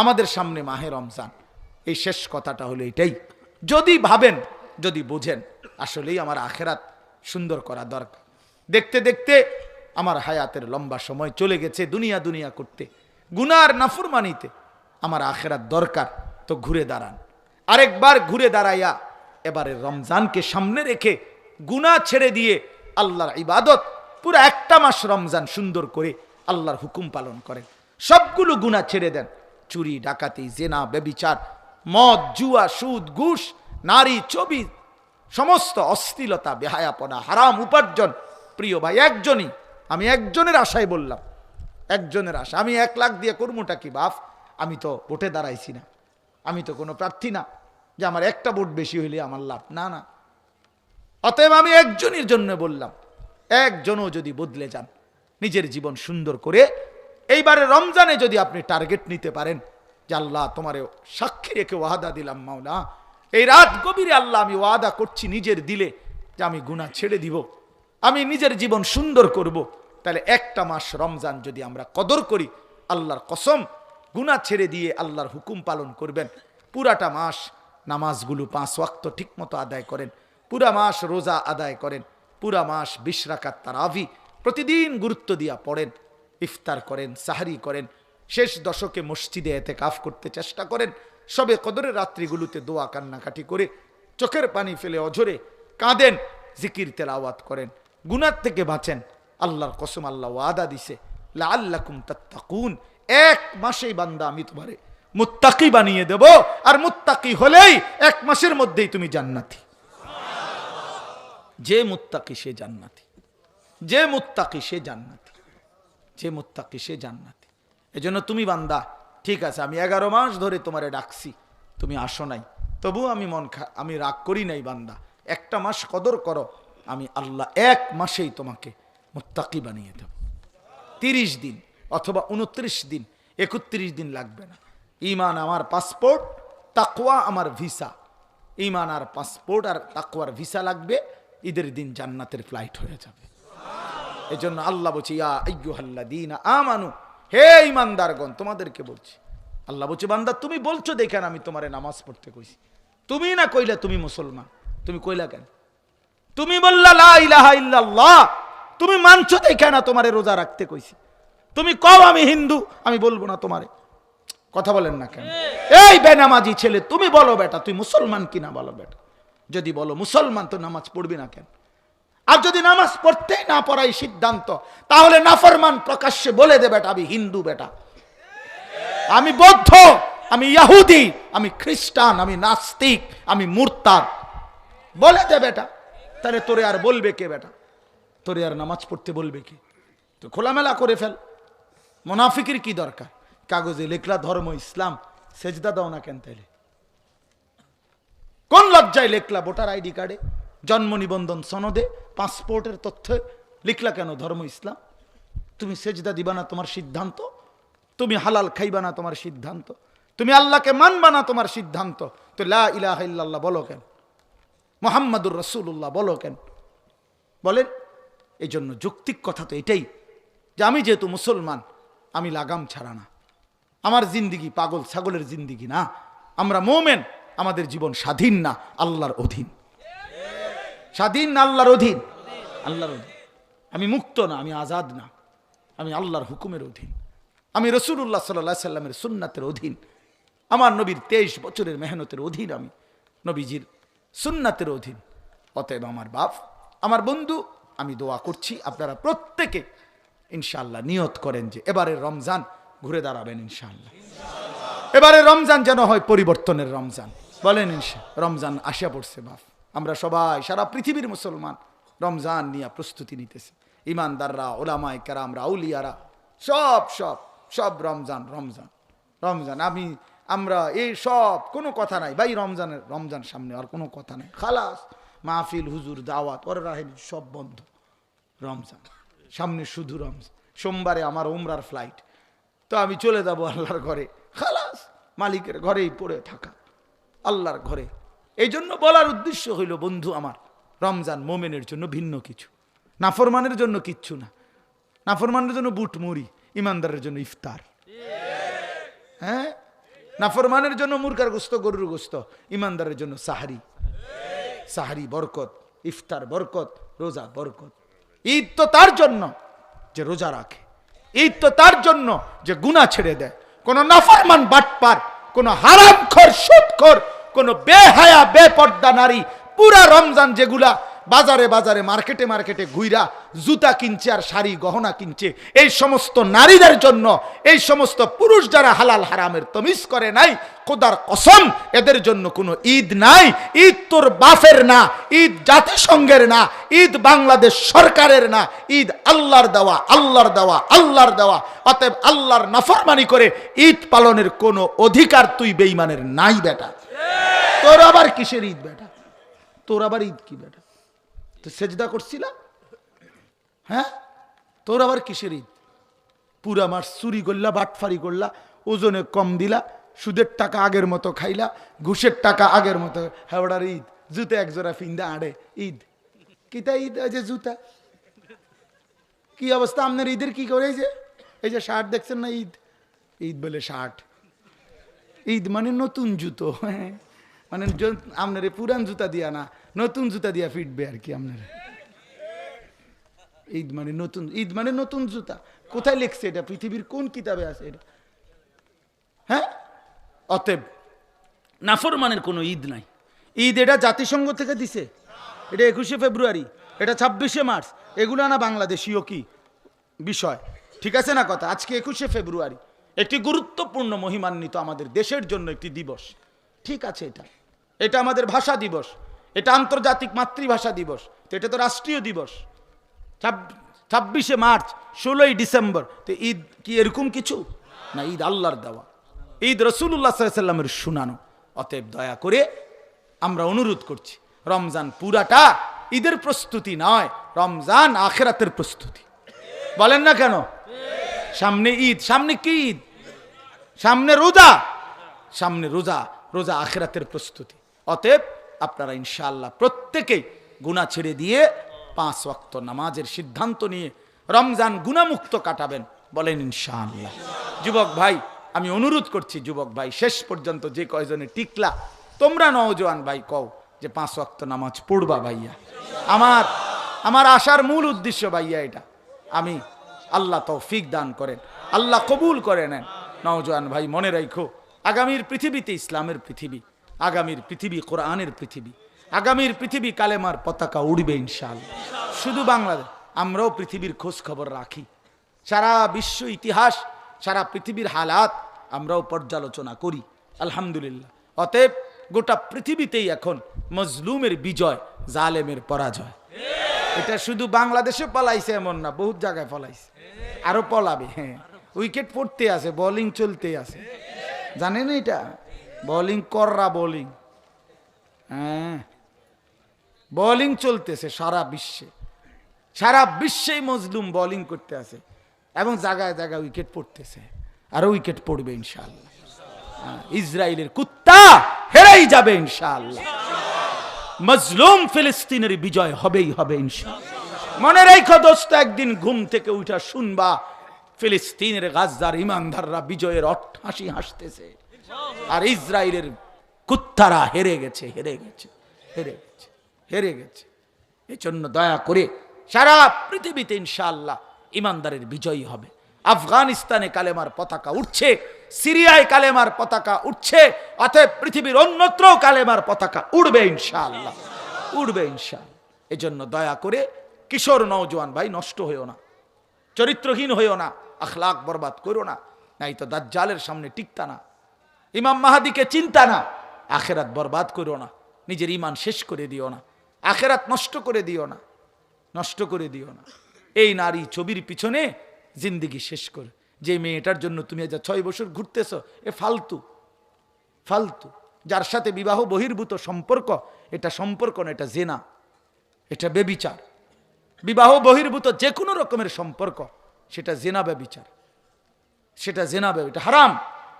আমাদের সামনে মাহে রমজান। এই শেষ কথাটা হলো এটাই। যদি ভাবেন, যদি বোঝেন, আসলেই আমার আখেরাত সুন্দর করা দরকার। দেখতে দেখতে আমার হায়াতের লম্বা সময় চলে গেছে দুনিয়া দুনিয়া করতে। গুনার নাফরমানিতে আমার আখেরাত দরকার, তো ঘুরে দাঁড়ান। আরেকবার ঘুরে দাঁড়াইয়া এবারে রমজানকে সামনে রেখে গুনাহ ছেড়ে দিয়ে আল্লাহর ইবাদত, পুরো একটা মাস রমজান সুন্দর করে আল্লাহর হুকুম পালন করেন। সবগুলো গুনাহ ছেড়ে দেন। চুরি, ডাকাতি, জেনা বেবিচার মদ, জুয়া, সুদ, ঘুষ, নারী, ছবি, সমস্ত অশ্লীলতা, বেহায়াপনা, হারাম উপার্জন। প্রিয় ভাই, একজনই, আমি একজনের আশায় বললাম, একজনের আশা। আমি এক লাখ দিয়ে করমুটা কি, বাপ? আমি তো ভোটে দাঁড়াইছি না। আমি তো কোনো প্রার্থী না যে আমার একটা ভোট বেশি হইলে আমার লাভ। না না। অতএব আমি একজনের জন্য বললাম, একজনও যদি বদলে যান, নিজের জীবন সুন্দর করে এইবারে রমজানে যদি আপনি টার্গেট নিতে পারেন, যে আল্লাহ তোমারে সাক্ষী রেখে ওয়াদা দিলাম মাওলা, এই রাত গভীরে আল্লাহ আমি ওয়াদা করছি নিজের দিলে, যে আমি গুণা ছেড়ে দিব, আমি নিজের জীবন সুন্দর করব, তাহলে একটা মাস রমজান যদি আমরা কদর করি, আল্লাহর কসম গুণা ছেড়ে দিয়ে আল্লাহর হুকুম পালন করবেন। পুরাটা মাস নামাজগুলো পাঁচ ওয়াক্ত ঠিকমতো আদায় করেন, পুরা মাস রোজা আদায় করেন, পুরা মাস বিশ রাকাত তারাভি প্রতিদিন গুরুত্ব দিয়া পড়েন। ইফতার করেন, সাহারি করেন, শেষ দশকে মসজিদে এতে কাফ করতে চেষ্টা করেন, সবে কদরের রাত্রিগুলোতে দোয়া কান্নাকাটি করে চোখের পানি ফেলে অঝরে কাঁদেন, জিকির তেলাওয়াত করেন গুনার থেকে বাঁচেন, আল্লাহর কসম আল্লাহ ওয়াদা দিছে লা আল্লাকুম তাত্তাকুন, এক মাসেই বান্দা আমি তোমারে মুত্তাকি বানিয়ে দেব, আর মুত্তাকি হলেই এক মাসের মধ্যেই তুমি জান্নাতি। যে মুত্তাকি সে জান্নাতি, যে মুত্তাকি সে জান্নাতি। যে মুত্তাকি, সে জান্নাতি। এজন্য তুমি বান্দা, ঠিক আছে, আমি এগারো মাস ধরে তোমারে ডাকছি, তুমি আসো নাই। তবু আমি মন খা, আমি রাগ করি নাই বান্দা। একটা মাস কদর করো, আমি আল্লাহ এক মাসেই তোমাকে মুত্তাকি বানিয়ে দেব। তিরিশ দিন অথবা উনত্রিশ দিন, একত্রিশ দিন লাগবে না। ইমান আমার পাসপোর্ট তাকুয়া আমার ভিসা। ইমান আর পাসপোর্ট আর তাকুয়ার ভিসা লাগবে, ঈদের দিন জান্নাতের ফ্লাইট হয়ে যাবে। এই জন্য আল্লাহ বলছে, ইয়া আমানু। হে ইমানদারগণ তোমাদেরকে বলছি, আল্লাহ বলছে, বান্দা, তুমি বলছো দেখেন আমি তোমারে নামাজ পড়তে কইছি। তুমি না কইলা তুমি মুসলমান। তুমি কইলা কেন? তুমি বললা, লা ইলাহা ইল্লাল্লাহ। তুমি মানছো দেখে না, তোমারে রোজা রাখতে কইছি। তুমি কও, আমি হিন্দু, আমি বলব না তোমারে। কথা বলেন না কেন? এই বেনামাজি ছেলে, তুমি বলো বেটা, তুই মুসলমান কিনা বলো বেটা? যদি বলো মুসলমান, তো নামাজ পড়বি না কেন? আর যদি নামাজ পড়তেই না পড়াই সিদ্ধান্ত, তাহলে নাফরমান প্রকাশ্যে বলে দে বেটা, আমি হিন্দু বেটা। আমি বৌদ্ধ, আমি ইয়াহুদি, আমি খ্রিস্টান, আমি নাস্তিক, আমি মুরতাদ। বলে দে বেটা, তাহলে তোরে আর বলবে কে বেটা? তোরে আর নামাজ পড়তে বলবে কে? তো খোলামেলা করে ফেল। মোনাফিকের কি দরকার? কাগজে লেখলা ধর্ম, ইসলাম, সেজদা দাও না কেন তাইলে? কোন লজ্জায় লেখলা? ভোটার আইডি কার্ডে? জন্ম নিবন্ধন সনদে পাসপোর্টের তথ্যে লিখলা কেন ধর্ম ইসলাম? তুমি সেজদা দিবা না তোমার সিদ্ধান্ত? তুমি হালাল খাইবা না তোমার সিদ্ধান্ত? তুমি আল্লাহকে মানবা না তোমার সিদ্ধান্ত? তো লা ইলাহা ইল্লাল্লাহ বলো কেন? মোহাম্মদুর রসুল্লাহ বলো কেন? বলেন এই জন্য যৌক্তিক কথা তো এটাই যে আমি যেহেতু মুসলমান, আমি লাগাম ছাড়া না। আমার জিন্দিগি পাগল ছাগলের জিন্দিগি না। আমরা মোমেন, আমাদের জীবন স্বাধীন না, আল্লাহর অধীন। স্বাধীন না আল্লাহর অধীন। আল্লাহর অধীন। আমি মুক্ত না আমি আজাদ না। আমি আল্লাহর হুকুমের অধীন। আমি রসুল্লাহ সাল্লাহ সাল্লামের সুন্নাতের অধীন। আমার নবীর তেইশ বছরের মেহনতের অধীন আমি নবীজির সুন্নাতের অধীন। অতএব আমার বাপ আমার বন্ধু আমি দোয়া করছি আপনারা প্রত্যেকে ইনশাল্লাহ নিয়ত করেন যে এবারে রমজান ঘুরে দাঁড়াবেন ইনশাল্লাহ এবারে রমজান যেন হয় পরিবর্তনের রমজান। বলেন ইনশা রমজান আসিয়া পড়ছে বাপ। আমরা সবাই, সারা পৃথিবীর মুসলমান, রমজান নিয়ে প্রস্তুতি নিতেছে। ইমানদাররা, ওলামায় কেরামরা, আউলিয়ারা, সব সব সব রমজান রমজান রমজান। আমি, আমরা এই সব, কোনো কথা নাই। ভাই, রমজানের, রমজান সামনে আর কোনো কথা নাই। খালাস, মাহফিল, হুজুর, দাওয়াত, ওর রাহেন, সব বন্ধ। রমজান, সামনে শুধু রমজান। সোমবারে আমার উমরার ফ্লাইট তো আমি চলে যাব আল্লাহর ঘরে। খালাস, মালিকের ঘরেই পড়ে থাকা। আল্লাহর ঘরে। এই জন্য বলার উদ্দেশ্য হইল, বন্ধু আমার, রমজান মোমেনের জন্য ভিন্ন কিছু। নাফরমানের জন্য কিচ্ছু না। নাফরমানের জন্য বুট মুড়ি, ইমানদারের জন্য ইফতার। হ্যাঁ? নাফরমানের জন্য মুরগার গোস্ত, গরুর গোস্ত, ইমানদারের জন্য সাহারি। সাহারি বরকত, ইফতার বরকত, রোজা বরকত। ঈদ তো তার জন্য যে রোজা রাখে। ঈদ তো তার জন্য যে গুণা ছেড়ে দেয়। কোন নাফরমান বাটপার, কোন হারাম হারামখোর, সুদখোর কোন বেহায়া, বেপর্দা নারী পুরা রমজান যেগুলা বাজারে বাজারে, মার্কেটে মার্কেটে ঘুইরা জুতা কিনছে আর শাড়ি, গহনা কিনছে, এই সমস্ত নারীদের জন্য, এই সমস্ত পুরুষ যারা হালাল হারামের তমিজ করে নাই, খোদার কসম, এদের জন্য কোনো ঈদ নাই। ঈদ তোর বাফের না, ঈদ জাতিসংঘের না, ঈদ বাংলাদেশ সরকারের না, ঈদ আল্লাহর দেওয়া আল্লাহর দেওয়া আল্লাহর দেওয়া। অতএব আল্লাহর নাফরমানি করে ঈদ পালনের কোনো অধিকার তুই বেইমানের নাই বেটা। তোর আবার কিসের ঈদ বেটা? তোর আবার ঈদ কি বেটা? তো সেজদা করছিলা? হ্যাঁ? তোর আবার কিসের ঈদ? পুরা মাস চুরি করলা, বাটফারি করলা, ওজনে কম দিলা, সুদের টাকা আগের মতো খাইলা, ঘুষের টাকা আগের মতো। হেওড়ার ঈদ। জুতে এক জোড়া ফিন্দা আড়ে। ঈদ। কিতা ঈদ? ওই যে জুতা। কি অবস্থা? আপনার ঈদের কি করে এই যে? এই যে শার্ট দেখছেন না ঈদ? ঈদ বলে শার্ট। ঈদ মানে নতুন জুতো হ্যাঁ। মানে আপনার পুরান জুতা দিয়া না, নতুন জুতা দিয়া ফিটবে আর কি আপনার। ঈদ মানে নতুন, ঈদ মানে নতুন জুতা। কোথায় লিখছে এটা? পৃথিবীর কোন কিতাবে আছে এটা? হ্যাঁ? অতএব, নাফরমানের কোনো ঈদ নাই। ঈদ এটা জাতিসংঘ থেকে দিছে। এটা একুশে ফেব্রুয়ারি, এটা ছাব্বিশে মার্চ। এগুলো না বাংলাদেশীয় কি? বিষয়। ঠিক আছে না কথা? আজকে একুশে ফেব্রুয়ারি। একটি গুরুত্বপূর্ণ মহিমান্বিত আমাদের দেশের জন্য একটি দিবস। ঠিক আছে এটা। এটা আমাদের ভাষা দিবস। এটা আন্তর্জাতিক মাতৃভাষা দিবস। তো এটা তো রাষ্ট্রীয় দিবস। ছাব্বিশে মার্চ, ষোলোই ডিসেম্বর। তো ঈদ কি এরকম কিছু? না, ঈদ আল্লাহর দেওয়া। ঈদ রসুল্লাহ সাল্লামের শুনানো। অতএব দয়া করে আমরা অনুরোধ করছি, রমজান পুরাটা ঈদের প্রস্তুতি নয়, রমজান আখেরাতের প্রস্তুতি। বলেন না কেন? সামনে ঈদ। সামনে কি ঈদ? সামনে রোজা। সামনে রোজা রোজা আখেরাতের প্রস্তুতি। অতএব আপনারা ইনশাআল্লাহ প্রত্যেকেই গুণা ছেড়ে দিয়ে পাঁচ ওয়াক্ত নামাজের সিদ্ধান্ত নিয়ে রমজান গুণামুক্ত কাটাবেন বলেন ইনশাআল্লাহ। যুবক ভাই, আমি অনুরোধ করছি যুবক ভাই, শেষ পর্যন্ত যে কয়জনে টিকলা, তোমরা নওজোয়ান ভাই কও যে পাঁচ ওয়াক্ত নামাজ পড়বা ভাইয়া। আমার আমার আসার মূল উদ্দেশ্য ভাইয়া এটা। আমি আল্লাহ তৌফিক দান করেন, আল্লাহ কবুল করে নেন। নওজোয়ান ভাই, মনে রাখো আগামীর পৃথিবীতে ইসলামের পৃথিবী, আগামীর পৃথিবী কোরআনের পৃথিবী, আগামীর পৃথিবী কালেমার পতাকা উড়বে ইনশাল শুধু বাংলাদেশ, আমরাও পৃথিবীর খোঁজ খবর রাখি। সারা বিশ্ব ইতিহাস, সারা পৃথিবীর হালাত, আমরাও পর্যালোচনা করি, আলহামদুলিল্লাহ। অতএব গোটা পৃথিবীতেই এখন মজলুমের বিজয়, জালেমের পরাজয়। এটা শুধু বাংলাদেশে পলাইছে এমন না, বহুত জায়গায় পলাইছে। আরও পলাবে হ্যাঁ। উইকেট পড়তে আছে বোলিং চলতে আছে। জানেন এটা? বোলিং কররা বোলিং হ্যাঁ। বোলিং চলতেছে সারা বিশ্বে। সারা বিশ্বেই মজলুম বোলিং করতে আছে। এবং জায়গায় জায়গায় উইকেট পড়তেছে। আরও উইকেট পড়বে ইনশাআল্লাহ। হ্যাঁ, ইসরায়েলের কুত্তা হেরেই যাবে ইনশাআল্লাহ। মজলুম ফিলিস্তিনের বিজয় হবেই হবে ইনশাআল্লাহ। মনে রেখো দোস্ত একদিন ঘুম থেকে উঠা শুনবা ফিলিস্তিনের গাজদার ইমানদাররা বিজয়ের হাসি হাসতেছে। আর ইসরায়েলের কুত্তারা হেরে গেছে হেরে গেছে হেরে গেছে হেরে গেছে। এজন্য দয়া করে সারা পৃথিবীতে ইনশাআল্লাহ ইমানদারের বিজয়ী হবে। আফগানিস্তানে কালেমার পতাকা উঠছে সিরিয়ায় কালেমার পতাকা উঠছে অতএব পৃথিবীর অন্যত্র কালেমার পতাকা উড়বে ইনশাআল্লাহ উড়বে ইনশাআল্লাহ। এজন্য দয়া করে কিশোর নওজোয়ান ভাই নষ্ট হইও না চরিত্রহীন হইও না। আখলাক বরবাদ করো না, নাই তো দাজ্জালের সামনে টিকতা না। ইমাম মাহাদিকে চিন্তা না, আখেরাত বরবাদ করো না, নিজের ইমান শেষ করে দিও না, আখেরাত নষ্ট করে দিও না, নষ্ট করে দিও না। এই নারী ছবির পিছনে জিন্দিগি শেষ করে। যে মেয়েটার জন্য তুমি আজ ছয় বছর ঘুরতেছ, এ ফালতু ফালতু। যার সাথে বিবাহ বহির্ভূত সম্পর্ক, এটা সম্পর্ক না, এটা জেনা, এটা বেবিচার। বিবাহ বহির্ভূত যে কোনো রকমের সম্পর্ক। সেটা জেনা ব্যবিচার সেটা জেনা এটা হারাম।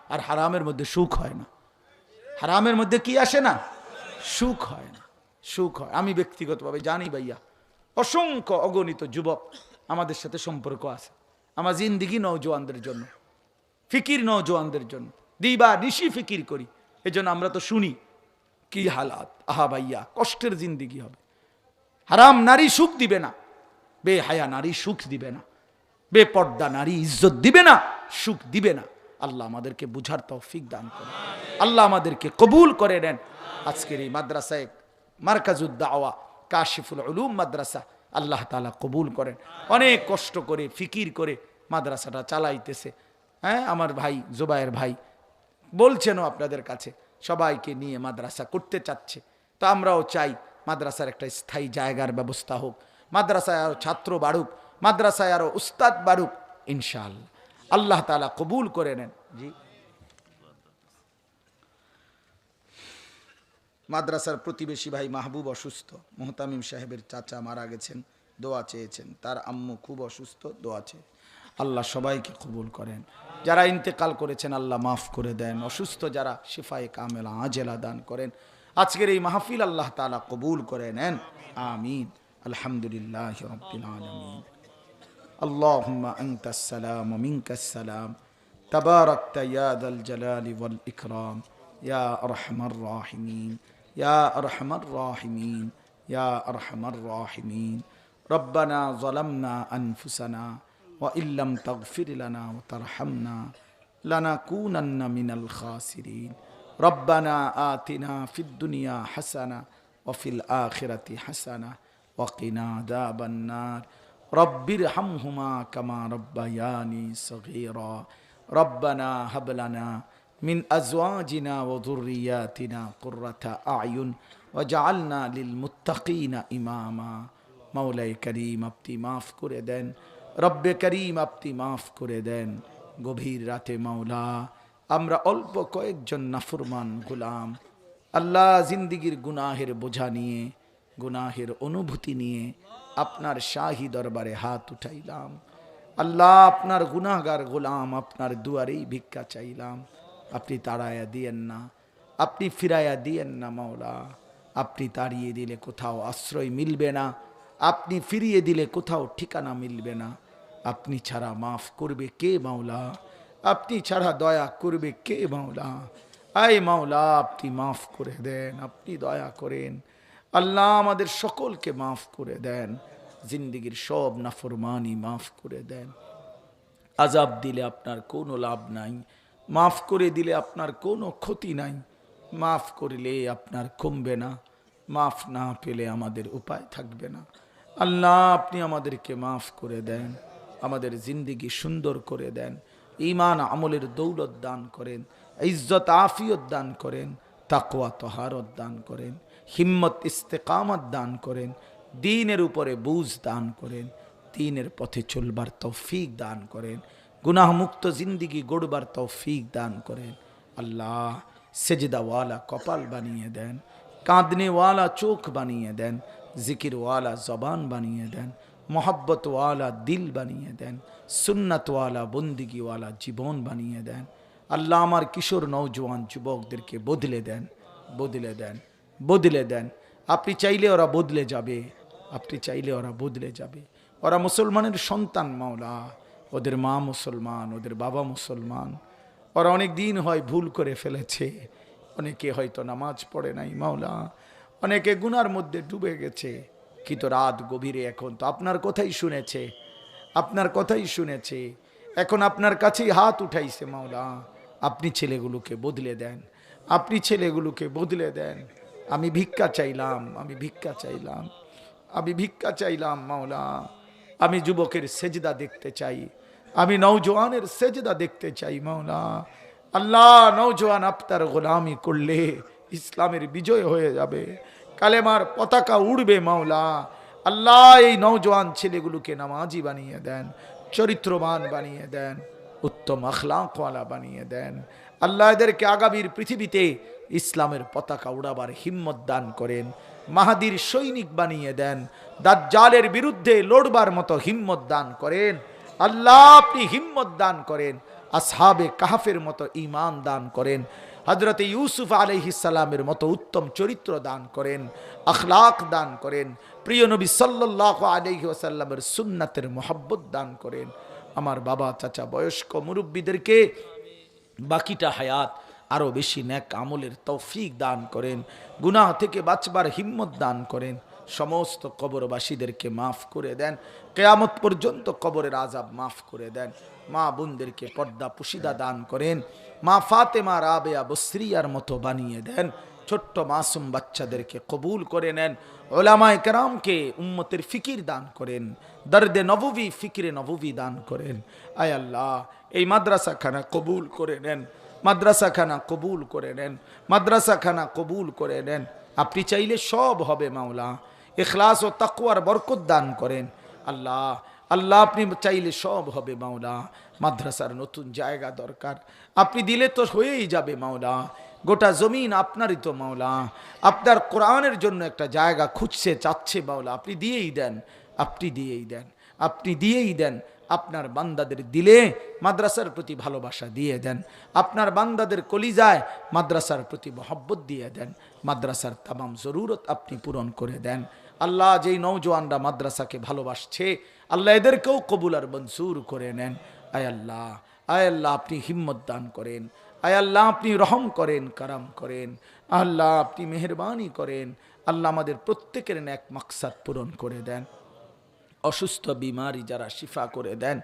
আর হারামের মধ্যে সুখ হয় না। হারামের মধ্যে কি আসে না? সুখ হয় না। সুখ হয়। আমি ব্যক্তিগতভাবে জানি ভাইয়া, অসংখ্য অগণিত যুবক আমাদের সাথে সম্পর্ক আছে। আমার জিন্দিগি নৌজওয়ানদের জন্য, ফিকির নৌজওয়ানদের জন্য। দিবা নিশি ফিকির করি। এজন্য আমরা তো শুনি, কি হালাত? আহা ভাইয়া, কষ্টের জিন্দিগি হবে। হারাম নারী সুখ দিবে না। বে হায়া নারী সুখ দিবে না। বেপর্দা নারী ইজ্জত দিবে না, সুখ দিবে না। আল্লাহ আমাদেরকে বুঝার তৌফিক দান করে আল্লাহ আমাদেরকে কবুল করে নেন। আজকের এই মাদ্রাসায় মার্কাজুদ্দাওয়া কাশিফুল উলুম মাদ্রাসা, আল্লাহ তালা কবুল করেন। অনেক কষ্ট করে, ফিকির করে মাদ্রাসাটা চালাইতেছে। হ্যাঁ আমার ভাই, জোবায়ের ভাই, বলছেনও আপনাদের কাছে, সবাইকে নিয়ে মাদ্রাসা করতে চাচ্ছে। তো আমরাও চাই মাদ্রাসার একটা স্থায়ী জায়গার ব্যবস্থা হোক। মাদ্রাসায় ছাত্র বাড়ুক। মাদ্রাসায় আরও উস্তাদ বারুক ইনশাআল্লাহ। আল্লাহ তালা কবুল করে নেন। জি। মাদ্রাসার প্রতিবেশী ভাই মাহবুব অসুস্থ। মোহতামিম সাহেবের চাচা মারা গেছেন দোয়া চেয়েছেন। তার আম্মু খুব অসুস্থ দোয়া চেয়ে। আল্লাহ সবাইকে কবুল করেন। যারা ইন্তেকাল করেছেন আল্লাহ মাফ করে দেন। অসুস্থ যারা শিফায়ে কামেলা আজেলা দান করেন। আজকের এই মাহফিল আল্লাহ তালা কবুল করে নেন। আমিন। আলহামদুলিল্লাহ আলমিন। اللهم أنت السلام ومنك السلام. تباركت يا ذا الجلال والإكرام. يا أرحم الراحمين. يا أرحم الراحمين. يا أرحم الراحمين. ربنا ظلمنا أنفسنا وإن لم تغفر لنا وترحمنا لنكونن من الخاسرين. ربنا آتنا في الدنيا حسنة وفي الآخرة حسنة وقنا عذاب النار. রব্বির হামহুমা কামা রব্বায়ানি সগীর। রব্বানা হাবলানা মিন আজওয়াজিনা ও দুর্রিয়াতিনা কুর্রথা আয়ুন ও জালনা লিল মুত্তাকিনা ইমামা। মৌলাই করিম, আপনি মাফ করে দেন। রব্বে করিম, আপনি মাফ করে দেন। গভীর রাতে মাওলা, আমরা অল্প কয়েকজন নাফুরমান গুলাম। আল্লাহ জিন্দিগির গুনাহের বোঝা নিয়ে, গুনাহের অনুভূতি নিয়ে আপনার শাহী দরবারে হাত উঠাইলাম। আল্লাহ আপনার গুনাহগার গোলাম, আপনার দুয়ারেই ভিক্ষা চাইলাম। আপনি তাড়াইয়া দিয়েন না, আপনি ফিরাইয়া দিয়েন না মাওলা। আপনি তাড়িয়ে দিলে কোথাও আশ্রয় মিলবে না, আপনি ফিরিয়ে দিলে কোথাও ঠিকানা মিলবে না। আপনি ছাড়া মাফ করবে কে মাওলা? আপনি ছাড়া দয়া করবে কে মাওলা? আয় মাওলা, আপনি মাফ করে দেন, আপনি দয়া করেন। আল্লাহ আমাদের সকলকে মাফ করে দেন, জিন্দিগির সব নাফরমানি মাফ করে দেন। আজাব দিলে আপনার কোনো লাভ নাই, মাফ করে দিলে আপনার কোনো ক্ষতি নাই, মাফ করলে আপনার কমবে না, মাফ না পেলে আমাদের উপায় থাকবে না। আল্লাহ আপনি আমাদেরকে মাফ করে দেন, আমাদের জিন্দিগি সুন্দর করে দেন ইমান আমলের দৌলত দান করেন, ইজ্জত আফিয়ত দান করেন, তাকওয়া তহারত দান করেন। হিম্মত ইস্তেকামত দান করেন, দিনের উপরে বুঝ দান করেন, দিনের পথে চলবার তৌফিক দান করেন, গুনাহমুক্ত জিন্দিগি গড়বার তৌফিক দান করেন। আল্লাহ সেজদাওয়ালা কপাল বানিয়ে দেন, কাঁদনেওয়ালা চোখ বানিয়ে দেন, জিকিরওয়ালা জবান বানিয়ে দেন, মোহব্বতওয়ালা দিল বানিয়ে দেন, সুন্নতওয়ালা বন্দিগিওয়ালা জীবন বানিয়ে দেন। আল্লাহ আমার কিশোর নৌজওয়ান যুবকদেরকে বদলে দেন বদলে দেন। বদলে দেন। আপনি চাইলে ওরা বদলে যাবে। আপনি চাইলে ওরা বদলে যাবে। ওরা মুসলমানের সন্তান মাওলা। ওদের মা মুসলমান, ওদের বাবা মুসলমান। ওরা অনেক দিন হয় ভুল করে ফেলেছে। অনেকে হয়তো নামাজ পড়ে নাই মাওলা। অনেকে গুনার মধ্যে ডুবে গেছে। কিন্তু রাত গভীরে এখন তো আপনার কথাই শুনেছে। আপনার কথাই শুনেছে। এখন আপনার কাছেই হাত উঠাইছে মাওলা। আপনি ছেলেগুলোকে বদলে দেন। আপনি ছেলেগুলোকে বদলে দেন। আমি ভিক্ষা চাইলাম, আমি ভিক্ষা চাইলাম, আমি ভিক্ষা চাইলাম, মাওলা। আমি যুবকের সেজদা দেখতে চাই, আমি নৌজওয়ানের সেজদা দেখতে চাই, মাওলা। আল্লাহ নৌজওয়ান আপনার গোলামি করলে ইসলামের বিজয় হয়ে যাবে। কালেমার পতাকা উড়বে, মাওলা। আল্লাহ, এই নৌজওয়ান ছেলেগুলোকে নামাজি বানিয়ে দেন, চরিত্রবান বানিয়ে দেন, উত্তম আখলাকওয়ালা বানিয়ে দেন। আল্লাহ এদেরকে আগামীর পৃথিবীতে ইসলামের পতাকা উড়াবার হিম্মত দান করেন, মাহাদির সৈনিক বানিয়ে দেন, দাজ্জালের বিরুদ্ধে লড়বার মতো হিম্মত দান করেন, আল্লাহ আপনি হিম্মত দান করেন, আসহাবে কাহাফের মতো ইমান দান করেন হজরত ইউসুফ আলহিসাল্লামের মতো উত্তম চরিত্র দান করেন, আখলাক দান করেন, প্রিয় নবী সাল্লাহ আলহি সুন্নাতের মোহাব্বত দান করেন। আমার বাবা, চাচা, বয়স্ক মুরব্বীদেরকে বাকিটা হায়াত আরও বেশি ন্যাক আমলের তৌফিক দান করেন, গুনাহ থেকে বাঁচবার হিম্মত দান করেন, সমস্ত কবরবাসীদেরকে মাফ করে দেন, কেয়ামত পর্যন্ত কবরের আজাব মাফ করে দেন, মা বোনদেরকে পর্দা পুশিদা দান করেন, মা ফাতেমা, রাবেয়া, বসরিয়ার মতো বানিয়ে দেন, ছোট্ট মাসুম বাচ্চাদেরকে কবুল করে নেন, ওলামায় কেরামকে উম্মতের ফিকির দান করেন, দর্দে নববী ফিকিরে নববী দান করেন। আয় আল্লাহ, এই মাদ্রাসাখানা কবুল করে নেন। মাদ্রাসাখানা কবুল করে নেন, মাদ্রাসাখানা কবুল করে নেন। আপনি চাইলে সব হবে মাওলা। এখলাস ও তাকুয়ার বরকত দান করেন। আল্লাহ আল্লাহ আপনি চাইলে সব হবে মাওলা। মাদ্রাসার নতুন জায়গা দরকার। আপনি দিলে তো হয়েই যাবে মাওলা। গোটা জমিন আপনারই তো মাওলা। আপনার কোরআনের জন্য একটা জায়গা খুঁজছে, চাচ্ছে মাওলা। আপনি দিয়েই দেন, আপনি দিয়েই দেন, আপনি দিয়েই দেন। আপনার বান্দাদের দিলে মাদ্রাসার প্রতি ভালোবাসা দিয়ে দেন। আপনার বান্দাদের কলিজায় মাদ্রাসার প্রতি মহব্বত দিয়ে দেন। মাদ্রাসার তামাম জরুরত আপনি পূরণ করে দেন। আল্লাহ যেই নৌজওয়ানরা মাদ্রাসাকে ভালোবাসছে, আল্লাহ এদেরকেও কবুল আর মনসুর করে নেন। আয় আল্লাহ আয় আল্লাহ আপনি হিম্মত দান করেন। আয় আল্লাহ আপনি রহম করেন, কারাম করেন। আল্লাহ আপনি মেহরবানি করেন। আল্লাহ আমাদের প্রত্যেকের এক মাকসাদ পূরণ করে দেন। অসুস্থ বিমারি যারা শিফা করে দেন,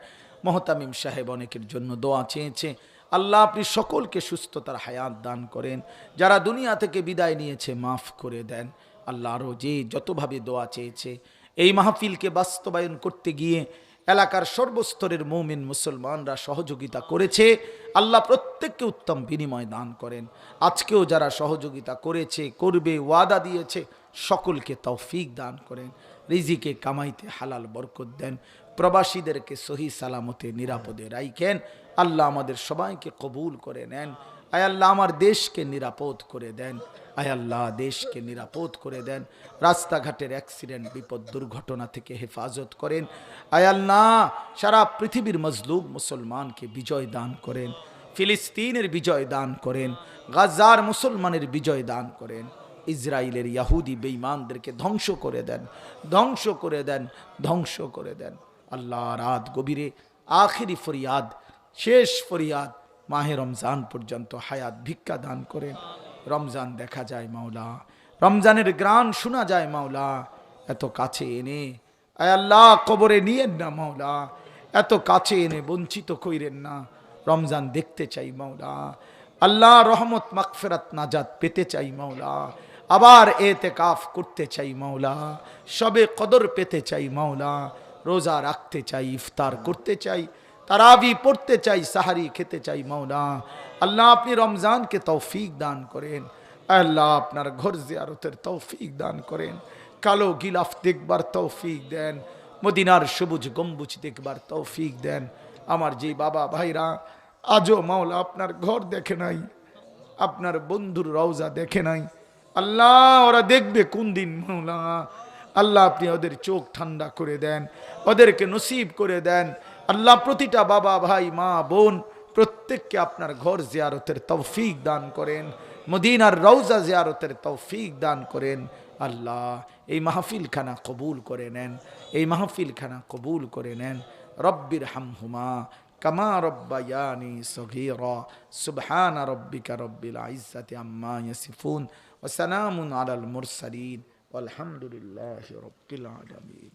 মহতামিম সাহেব অনেকের জন্য দোয়া চেয়েছে, আল্লাহ আপনি সকলকে সুস্থতার হায়াত দান করেন, যারা দুনিয়া থেকে বিদায় নিয়েছে মাফ করে দেন, আল্লাহ আরও যে যতভাবে দোয়া চেয়েছে, এই মাহফিলকে বাস্তবায়ন করতে গিয়ে এলাকার সর্বস্তরের মৌমিন মুসলমানরা সহযোগিতা করেছে। আল্লাহ প্রত্যেককে উত্তম বিনিময় দান করেন। আজকেও যারা সহযোগিতা করেছে, করবে, ওয়াদা দিয়েছে, সকলকে তৌফিক দান করেন। রিজিকে কামাইতে হালাল বরকত দেন। প্রবাসীদেরকে সহি সালামতে, নিরাপদে রাইখেন। আল্লাহ আমাদের সবাইকে কবুল করে নেন। আল্লাহ আমার দেশকে নিরাপদ করে দেন। আল্লাহ দেশকে নিরাপদ করে দেন। রাস্তাঘাটের অ্যাক্সিডেন্ট বিপদ, দুর্ঘটনা থেকে হেফাজত করেন। আয় আল্লাহ সারা পৃথিবীর মজলুম মুসলমানকে বিজয় দান করেন। ফিলিস্তিনের বিজয় দান করেন। গাজার মুসলমানের বিজয় দান করেন। ইসরায়েলের ইয়াহুদি বেঈমানদেরকে ধ্বংস করে দেন। ধ্বংস করে দেন। ধ্বংস করে দেন। আল্লাহ রাত গভীরে। আখিরি ফরিয়াদ। শেষ ফরিয়াদ। মাহে রমজান পর্যন্ত হায়াত ভিক্ষা দান করেন রমজান দেখা যায় মাওলা। রমজানের গ্রান শোনা যায় মাওলা। এত কাছে এনে আল্লাহ, কবরে নিয়েন না মাওলা। এত কাছে এনে বঞ্চিত কইরেন না। রমজান দেখতে চাই মাওলা। আল্লাহ রহমত মাকফেরাত নাজাত পেতে চাই মাওলা। আবার এতে কাফ করতে চাই মাওলা। সবে কদর পেতে চাই মাওলা। রোজা রাখতে চাই, ইফতার করতে চাই। তারাবি পড়তে চাই, সাহারি খেতে চাই, মাওলা। আল্লাহ আপনি রমজানকে তৌফিক দান করেন। আল্লাহ আপনার ঘর জিয়ারতের তৌফিক দান করেন। কালো গিলাফ দেখবার তৌফিক দেন। মদিনার সবুজ গম্বুজ দেখবার তৌফিক দেন। আমার যে বাবা ভাইরা, আজও মাওলা আপনার ঘর দেখে নাই, আপনার বন্ধুর রওজা দেখে নাই। আল্লাহ, ওরা দেখবে কোন দিন, মাওলা। আল্লাহ আপনি ওদের চোখ ঠান্ডা করে দেন, ওদেরকে নসিব করে দেন। আল্লাহ প্রতিটা বাবা ভাই মা বোন প্রত্যেককে আপনার ঘর জিয়ারতের তৌফিক দান করেন মদিনার রওজা জিয়ারতের তৌফিক দান করেন আল্লাহ এই মাহফিলখানা কবুল করে নেন এই মাহফিলখানা কবুল করে নেন রব্বির হামহুমা কামা রব্বায়ানি সগীরা সুবহান রব্বিকা রব্বিল ইজ্জাতি আম্মা ইয়াসিফুন ওয়া সালামুন আলাল মুরসালিন والحمد لله رب العالمين